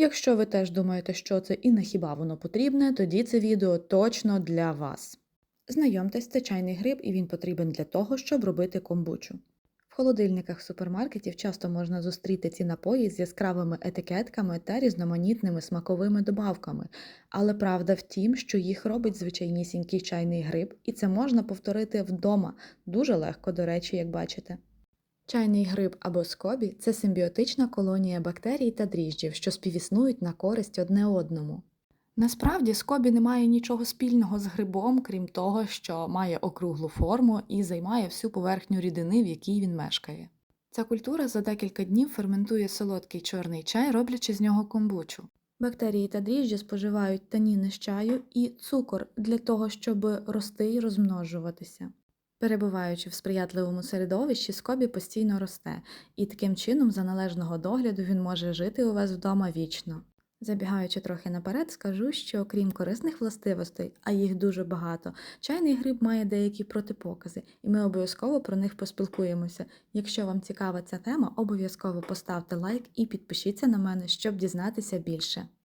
Якщо ви теж думаєте, що це і на хіба воно потрібне, тоді це відео точно для вас. Знайомтесь, це чайний гриб, і він потрібен для того, щоб робити комбучу. В холодильниках супермаркетів часто можна зустріти ці напої з яскравими етикетками та різноманітними смаковими добавками, але правда в тім, що їх робить звичайнісінький чайний гриб, і це можна повторити вдома дуже легко, до речі, як бачите. Чайний гриб або скобі це симбіотична колонія бактерій та дріжджів, що співіснують на користь одне одному. Насправді скобі не має нічого спільного з грибом, крім того, що має округлу форму і займає всю поверхню рідини, в якій він мешкає. Ця культура за декілька днів ферментує солодкий чорний чай, роблячи з нього комбучу. Бактерії та дріжджі споживають таніни з чаю і цукор для того, щоб рости і розмножуватися. Перебуваючи в сприятливому середовищі, скобі постійно росте, і таким чином, за належного догляду, він може жити у вас вдома вічно. Забігаючи трохи наперед, скажу, що крім корисних властивостей, а їх дуже багато, чайний гриб має деякі протипокази, і ми обов'язково про них поспілкуємося. Якщо вам цікава ця тема, обов'язково поставте лайк і підпишіться на мене, щоб дізнатися більше.